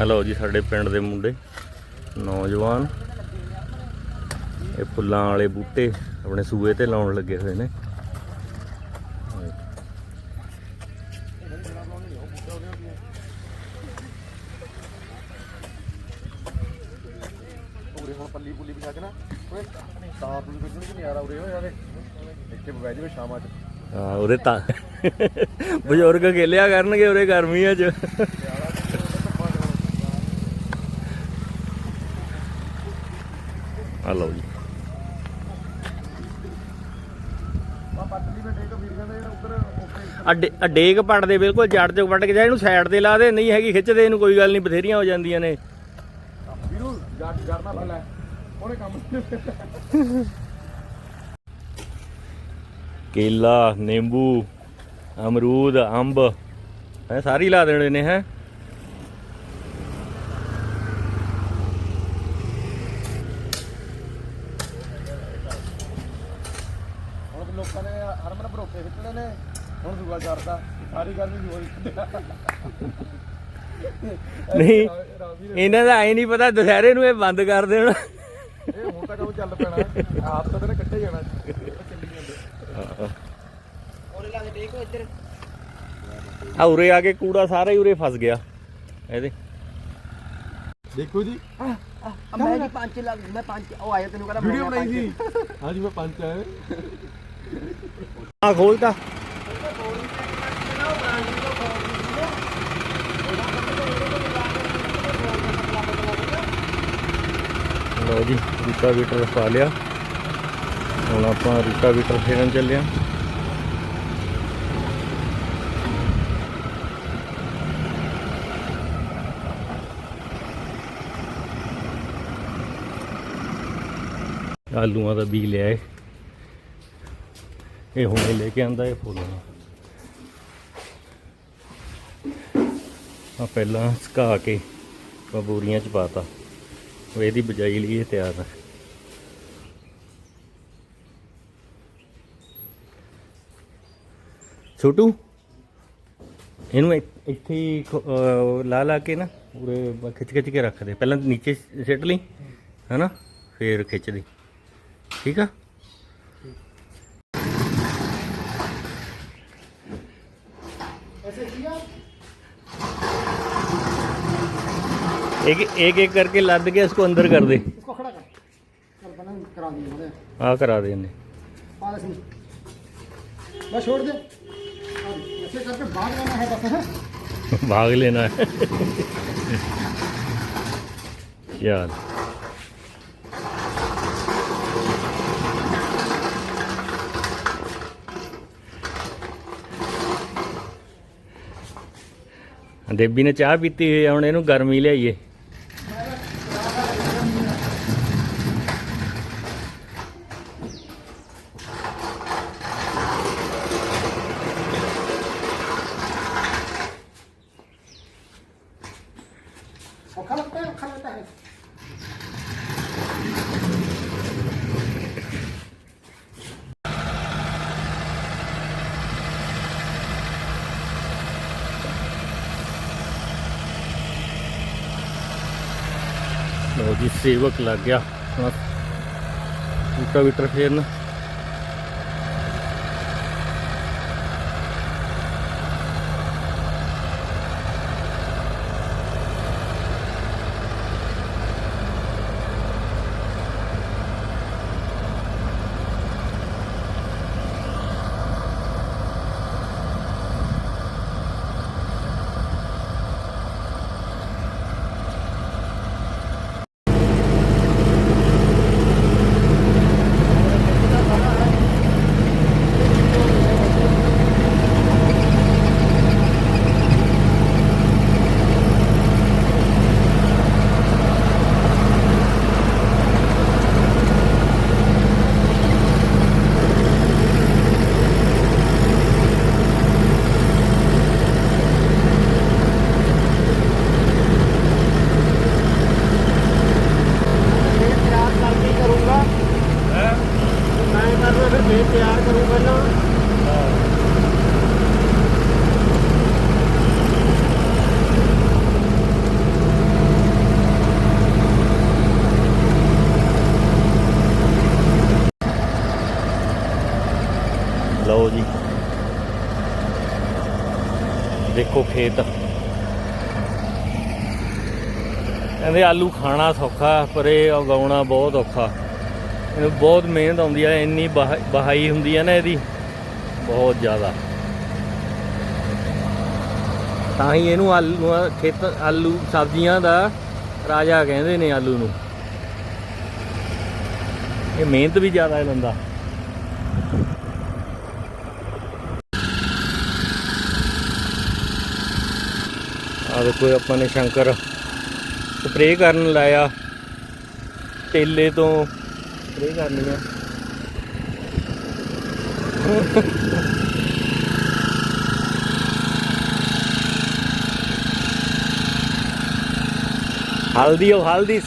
Hello ਜੀ ਸਾਡੇ ਪਿੰਡ ਦੇ ਮੁੰਡੇ। ਨੌਜਵਾਨ। ਇਹ ਫੁੱਲਾਂ ਵਾਲੇ ਬੂਟੇ ਆਪਣੇ ਸੂਏ ਤੇ ਲਾਉਣ ਲੱਗੇ ਹੋਏ ਨੇ। ਉਰੇ ਹੁਣ ਪੱਲੀ ਪੁੱਲੀ ਵਿਛਾ ਕੇ ਨਾ ਓਏ ਤਾਂ ਪੁੱਲੀ ਵਿੱਚ ਨਹੀਂ ਨਜ਼ਾਰਾ ਉਰੇ ਹੋਇਆ ਵੇ। ਇੱਥੇ ਬਹਿ ਜਾਵੇ ਸ਼ਾਮਾਂ 'ਚ। ਹਾਂ ਉਹਦੇ ਤਾਂ ਬਜ਼ੁਰਗ ਖੇਲਿਆ ਕਰਨਗੇ ਉਹਦੇ ਗਰਮੀਆਂ 'ਚ। ਆ ਲਓ ਜੀ। ਆ ਪੱਟਲੀ ਵਿੱਚ ਇੱਕ ਵੀਰ ਕਹਿੰਦਾ ਜਿਹੜਾ ਉੱਧਰ ਉੱਥੇ ਆ ਡੇ- ਆ ਡੇਕ ਪੱਟਦੇ ਬਿਲਕੁਲ ਜੜ ਤੇ ਵੱਟ ਕੇ ਜਾ ਇਹਨੂੰ ਸਾਈਡ ਤੇ ਲਾ ਦੇ ਨਹੀਂ ਹੈਗੀ ਖਿੱਚਦੇ ਇਹਨੂੰ ਕੋਈ ਗੱਲ ਨਹੀਂ ਬਥੇਰੀਆਂ ਹੋ ਜਾਂਦੀਆਂ ਨੇ। ਵੀਰੂ ਜੜ ਉਹਨੇ ਕੰਮ ਕੇਲਾ ਨਿੰਬੂ ਅਮਰੂਦ ਅੰਬ ਇਹ ਸਾਰੀ ਲਾ ਦੇਣੇ ਨੇ ਹੈ। ਲੋਕਾਂ ਨੇ ਹਰਮਨ ਭਰੋਕੇ ਸਿੱਟਣੇ ਨੇ ਹੁਣ ਸੁਗਾ ਕਰਦਾ ਸਾਰੀ ਗੱਲ ਵੀ ਹੋਈ। ਨਹੀਂ ਇਹਨਾਂ ਦਾ ਐ ਨਹੀਂ ਪਤਾ ਦੁਸਹਿਰੇ ਨੂੰ ਇਹ ਬੰਦ ਕਰ ਦੇਣ। ਇਹ ਹੁਣ ਤਾਂ ਕੰਮ ਚੱਲ ਪੈਣਾ ਆਪ ਤਾਂ ਤੇਰੇ ਕੱਟੇ ਜਾਣਾ। ਚੱਲੀ ਜਾਂਦੇ ਆ ਉਰੇ ਆ ਕੇ ਕੂੜਾ ਸਾਰਾ ਹੀ ਉਰੇ ਫਸ ਗਿਆ। ਇਹਦੇ ਦੇਖੋ। ਜੀ। ਮੈਂ ਜੀ ਪੰਜ ਲੱਗ ਮੈਂ ਪੰਜ ਉਹ ਆਇਆ ਤੈਨੂੰ ਕਹਿੰਦਾ ਵੀਡੀਓ ਬਣਾਈ ਸੀ। ਹਾਂਜੀ ਮੈਂ ਪੰਜ ਆਇਆ। ਆ ਖੋਲਤਾ ਲਓ ਜੀ ਰੀਟਾ ਵੀਟਰ ਪਾ ਲਿਆ। ਹੁਣ ਆਪਾਂ ਰੀਟਾ ਵੀਟਰ ਫੇਰਨ ਚੱਲੇ ਆ। ਆਲੂਆਂ ਦਾ ਬੀਜ ਲਿਆ ਏ ਇਹ ਹੁਣੇ ਲੈ ਕੇ ਆਂਦਾ, ਇਹ ਫੁੱਲ ਆ ਪਹਿਲਾਂ ਸੁਕਾ ਕੇ ਬੋਰੀਆਂ ਚ ਪਾਤਾ। ਉਹ ਇਹਦੀ ਬਜਾਈ ਲਈ ਇਹ ਤਿਆਰ ਹੈ ਛੋਟੂ, ਇਹਨੂੰ ਇੱਥੇ ਹੀ ਲਾ ਲਾ ਕੇ ਨਾ, ਪੂਰੇ ਖਿੱਚ ਖਿੱਚ ਕੇ ਰੱਖ ਦੇ। ਪਹਿਲਾਂ ਨੀਚੇ ਸਿੱਟ ਲਈ, ਹੈਨਾ? ਫੇਰ ਖਿੱਚ ਦੀ। ਠੀਕ ਆ? एक एक एक करके लाद के इसको अंदर कर दे। इसको खड़ा कर। हाँ करा दे इन्हें पालस में बस छोड़ दे। ऐसे करके भाग जाना है बस है। भाग लेना है। यार ਦੇਬੀ ਨੇ ਚਾਹ ਪੀਤੀ ਹੋਈ ਆ, ਹੁਣ ਇਹਨੂੰ ਗਰਮੀ ਲਿਆਈਏ। ਲਓ ਜੀ ਸੇਵਕ ਲੱਗ ਗਿਆ। ਹੁਣ ਟੂਟਾ ਵੀਟਰ ਫੇਰਨ ਖੇਤ। ਕਹਿੰਦੇ ਆਲੂ ਖਾਣਾ ਸੌਖਾ, ਪਰ ਇਹ ਉਗਾਉਣਾ ਬਹੁਤ ਔਖਾ। ਇਹਨੂੰ ਬਹੁਤ ਮਿਹਨਤ ਆਉਂਦੀ ਹੈ ਇੰਨੀ ਬਹਾ- ਬਹਾਈ ਹੁੰਦੀ ਹੈ ਨਾ ਇਹਦੀ, ਬਹੁਤ ਜ਼ਿਆਦਾ। ਤਾਂ ਹੀ ਇਹਨੂੰ ਆਲੂ ਖੇਤ, ਆਲੂ, ਸਬਜ਼ੀਆਂ ਦਾ ਰਾਜਾ ਕਹਿੰਦੇ ਨੇ ਆਲੂ ਨੂੰ। ਇਹ ਮਿਹਨਤ ਵੀ ਜ਼ਿਆਦਾ ਹੈ ਬੰਦਾ। ਆ ਦੇਖੋ ਆਪਾਂ ਨੇ ਸ਼ੰਕਰ ਸਪਰੇਅ ਕਰਨ ਲਾਇਆ। ਤੇਲੇ ਤੋਂ ਸਪਰੇਅ ਕਰਨੀ ਆ। ਹਲਦੀ ਉਹ ਹਲਦੀ।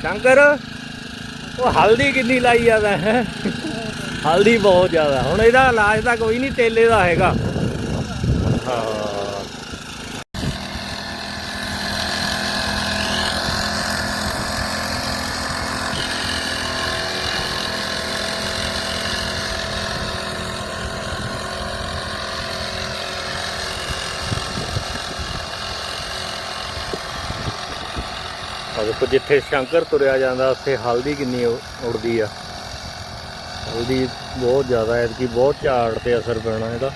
ਸ਼ੰਕਰ, ਉਹ ਹਲਦੀ ਕਿੰਨੀ ਲਾਈ ਜਾਂਦਾ ਮੈਂ ਹਲਦੀ ਬਹੁਤ ਜ਼ਿਆਦਾ। ਹੁਣ ਇਹਦਾ ਇਲਾਜ ਤਾਂ ਕੋਈ ਨਹੀਂ, ਤੇਲੇ ਦਾ ਹੈਗਾ। ਹਾਂ। ਆ ਦੇਖੋ, ਜਿੱਥੇ ਸ਼ੰਕਰ ਤੁਰਿਆ ਜਾਂਦਾ, ਉੱਥੇ ਹਲਦੀ ਕਿੰਨੀ ਉ- ਉੜਦੀ ਆ। ਹਲਦੀ ਬਹੁਤ ਜ਼ਿਆਦਾ ਹੈ ਕਿ ਬਹੁਤ ਝਾੜ ਤੇ ਅਸਰ ਪੈਣਾ ਇਹਦਾ।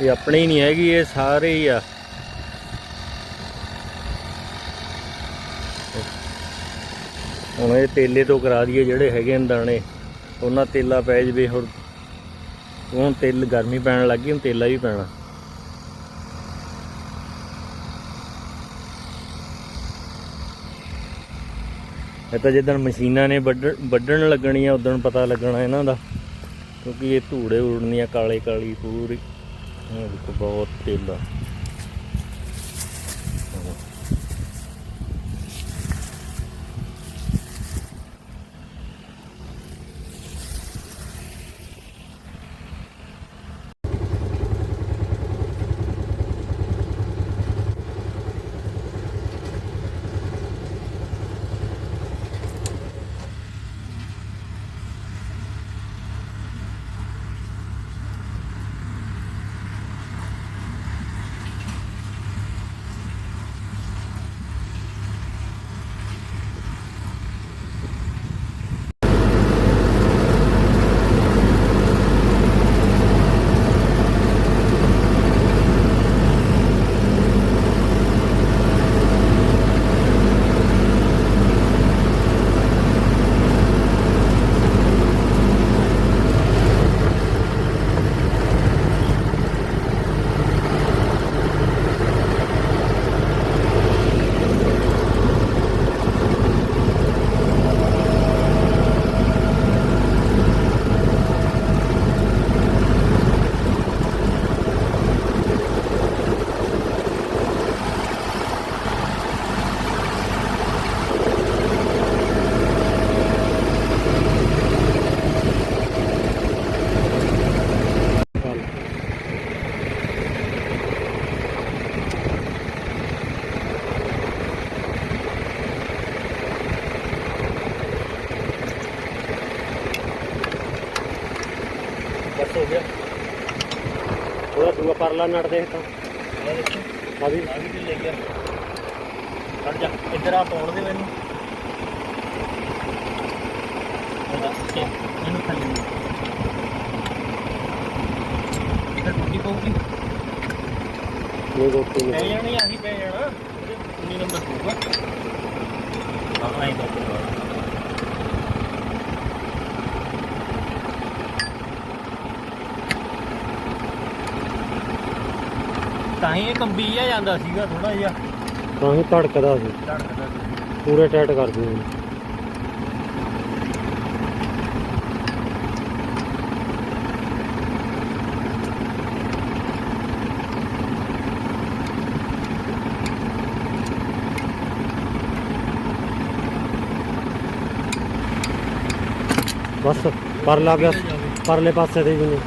ਇਹ ਆਪਣੀ ਹੀ ਨਹੀਂ ਹੈਗੀ, ਇਹ ਸਾਰੇ ਹੀ ਆ। ਹੁਣ ਇਹ ਤੇਲੇ ਤੋਂ ਕਰਾ ਦਈਏ, ਜਿਹੜੇ ਹੈਗੇ ਨੇ ਦਾਣੇ, ਉਹਨਾਂ ਤੇਲਾ ਪੈ ਜਵੇ ਹੁਣ ਹੁਣ ਤੇਲ ਗਰਮੀ ਪੈਣ ਲੱਗੀ ਹੁਣ ਤੇਲਾ ਵੀ ਪੈਣਾ। ਇਹ ਤਾਂ ਜਿੱਦਣ ਮਸ਼ੀਨਾਂ ਨੇ ਵੱਢ- ਵੱਢਣ ਲੱਗਣੀਆਂ, ਉਦੋਂ ਪਤਾ ਲੱਗਣਾ ਇਹਨਾਂ ਦਾ। ਕਿਉਂਕਿ ਇਹ ਧੂੜੇ ਉੜਨੀਆਂ ਕਾਲੇ ਕਾਲੀ ਪੂਰੀ। ਇਹ ਦੇਖੋ, ਬਹੁਤ ਤੇਲਾ ਬਸ ਹੋ ਗਿਆ ਥੋੜਾ ਦੂਆ ਪਰਲਾ ਨੜ ਦੇ ਤਾਂ। ਆ ਵੀ। ਆ ਵੀ ਲੈ ਗਿਆ ਹਟ ਜਾ। ਇੱਧਰ ਆ ਪਾਉਣ ਦੇ ਮੈਨੂੰ। ਇਹਨੂੰ ਥੱਲੇ ਨੂੰ। ਇੱਧਰ ਟੁੱਟੀ ਪਊਗੀ। ਇਹ ਗੋਤੀ ਪੈ ਜਾਣੀ ਆਹੀ ਪੈ ਜਾਣਾ। 19 ਨੰਬਰ ਹੋਊਗਾ ਹਾਂ ਆਈ ਤਾਂ ਤਾਂ ਹੀ ਇਹ ਕੰਬੀ ਆ ਜਾਂਦਾ ਸੀਗਾ ਥੋੜਾ ਜਿਹਾ। ਤਾਂ ਹੀ ਧੜਕਦਾ ਸੀ। ਧੜਕਦਾ ਸੀ। ਪੂਰੇ ਟਾਈਟ ਕਰ ਦਿਓ। ਬਸ ਪਰਲਾ ਪਿਆ ਪਰਲੇ ਪਾਸੇ ਦੇ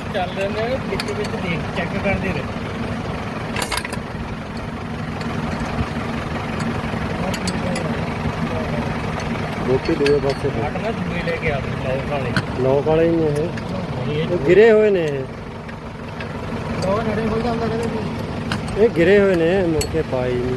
ਜੀ ਚੱਲ ਰਹੇ ਨੇ ਵਿੱਚ ਵਿੱਚ ਦੇਖ ਚੈੱਕ ਕਰਦੇ ਰਹੇ। ਗੋਪੀ ਦੂਏ ਪਾਸੇ ਆਟ ਨਾ ਦੂਏ ਲੈ ਕੇ ਆ ਲੋਕ ਵਾਲੇ। ਲੋਕ ਵਾਲੇ ਹੀ ਨੇ ਇਹ। ਗਿਰੇ ਹੋਏ ਨੇ ਇਹ। ਉਹ ਨੜੇ ਹੋ ਜਾਂਦਾ ਕਹਿੰਦੇ ਇਹ ਗਿਰੇ ਹੋਏ ਨੇ ਮੁੜ ਕੇ ਪਾਈ ਨਹੀਂ।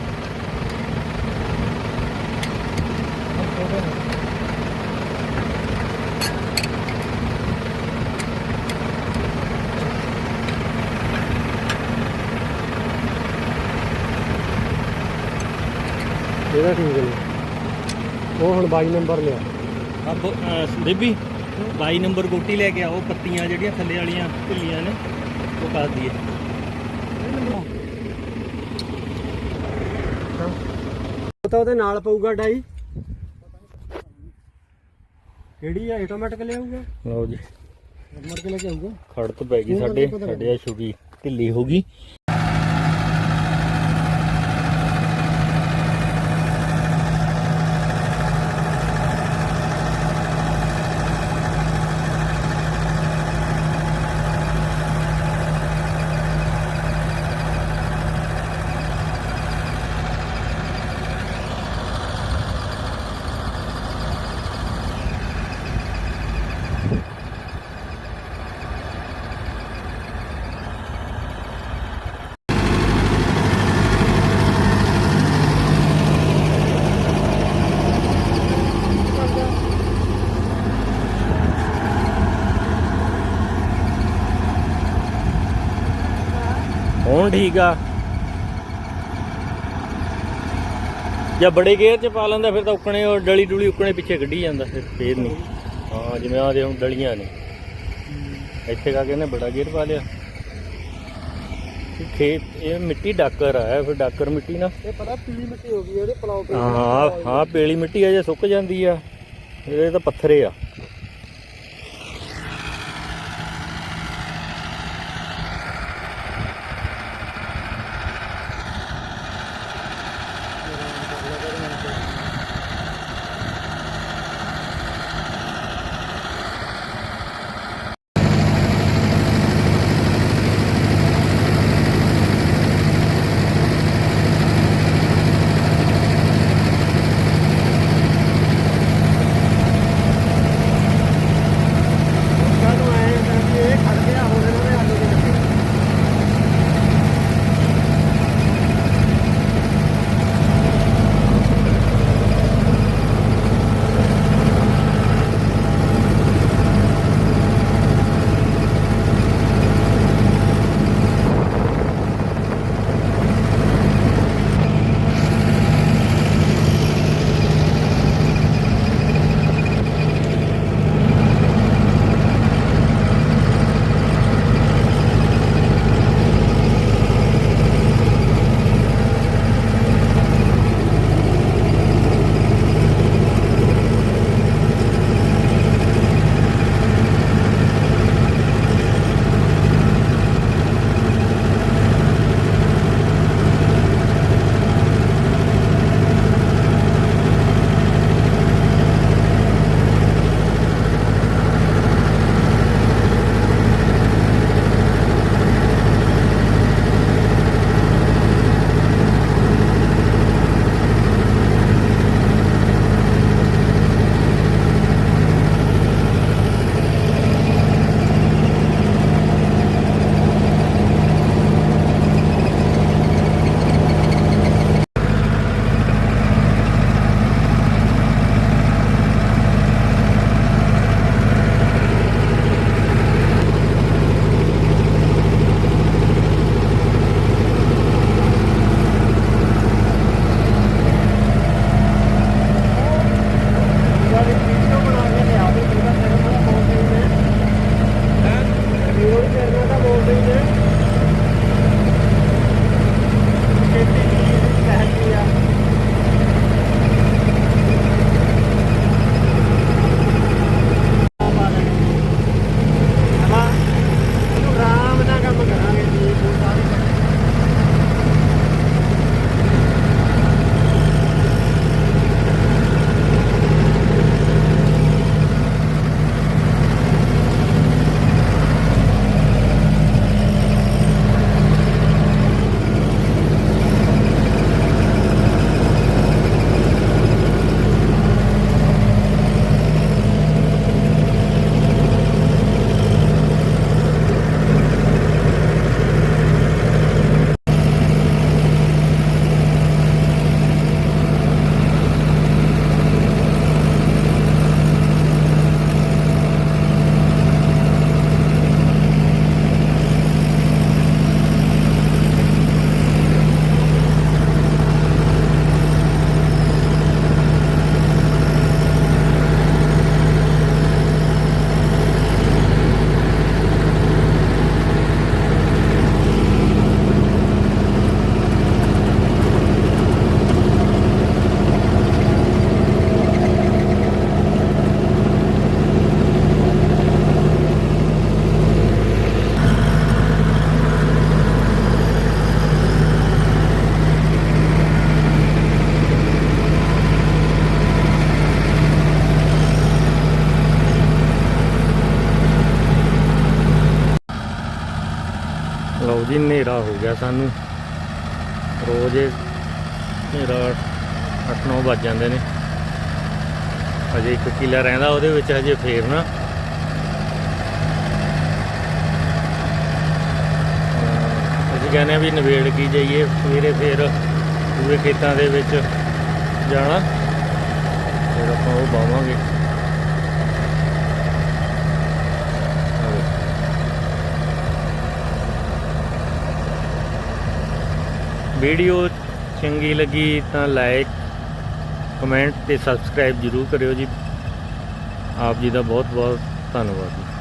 ਇਹਦਾ ਠੀਕ ਨੇ। ਉਹ ਹੁਣ 22 ਨੰਬਰ ਲਿਆ। ਅਬ ਬੇਬੀ 22 ਨੰਬਰ ਗੋਟੀ ਲੈ ਕੇ ਆਓ ਪੱਤੀਆਂ ਜਿਹੜੀਆਂ ਥੱਲੇ ਵਾਲੀਆਂ ਢਿੱਲੀਆਂ ਨੇ ਉਹ ਪਾ ਦਈਏ। ਤਾਂ ਉਹਦੇ ਨਾਲ ਪਊਗਾ ਡਾਈ। ਕਿਹੜੀ ਆ ਆਟੋਮੈਟਿਕ ਲਿਆਊਗਾ ਲਓ ਜੀ। ਮਰ ਕੇ ਲੈ ਕੇ ਆਊਗਾ? ਖੜਤ ਪੈ ਗਈ ਸਾਡੇ ਸਾਡੇ ਆ ਛੁਰੀ ਢਿੱਲੀ ਹੋ ਗਈ। ਹੁਣ ਠੀਕ ਆ। ਜਾਂ ਬੜੇ ਗੇਅਰ ਚ ਪਾ ਲੈਂਦਾ ਫਿਰ ਤਾਂ ਉੱਕਣੇ ਉਹ ਡਲੀ ਡੁਲੀ ਉੱਕਣੇ ਪਿੱਛੇ ਕੱਢੀ ਜਾਂਦਾ ਫਿਰ ਫੇਰ ਨਹੀਂ। ਹਾਂ ਜਿਵੇਂ ਆ ਦੇ ਹੁਣ ਡਲੀਆਂ ਨੇ। ਇੱਥੇ ਕਾ ਕੇ ਨੇ ਬੜਾ ਗੇਅਰ ਪਾ ਲਿਆ। ਇਹ ਖੇਤ ਇਹ ਮਿੱਟੀ ਡਾਕਰ ਆ ਫਿਰ ਡਾਕਰ ਮਿੱਟੀ ਨਾ। ਇਹ ਪਤਾ ਪੀਲੀ ਮਿੱਟੀ ਹੋ ਗਈ ਇਹਦੇ ਪਲਾਉ ਹਾਂ ਹਾਂ ਪੇਲੀ ਮਿੱਟੀ ਅਜੇ ਸੁੱਕ ਜਾਂਦੀ ਆ। ਇਹਦੇ ਤਾਂ ਪੱਥਰੇ ਆ। ਹਨੇਰਾ ਸਾਨੂੰ। ਰੋਜ਼ ਇਹ ਹਨੇਰਾ 8-9 ਵੱਜ ਜਾਂਦੇ ਨੇ। ਅਜੇ ਇੱਕ ਕਿਲਾ ਰਹਿੰਦਾ ਉਹਦੇ ਵਿੱਚ, ਹਜੇ ਫੇਰ ਨਾ। ਅਸੀਂ ਕਹਿੰਦੇ ਆ ਵੀ ਨਵੇੜ ਕੀ ਜਾਈਏ, ਸਵੇਰੇ ਫੇਰ ਪੂਰੇ ਖੇਤਾਂ ਦੇ ਵਿੱਚ ਜਾਣਾ। ਫਿਰ ਆਪਾਂ ਉਹ ਬਾਵਾਂਗੇ। ਵੀਡੀਓ ਚੰਗੀ ਲੱਗੀ ਤਾਂ ਲਾਈਕ, ਕਮੈਂਟ ਤੇ ਸਬਸਕ੍ਰਾਈਬ ਜਰੂਰ ਕਰਿਓ ਜੀ। ਆਪ ਜੀ ਦਾ ਬਹੁਤ ਬਹੁਤ ਧੰਨਵਾਦ। ਜੀ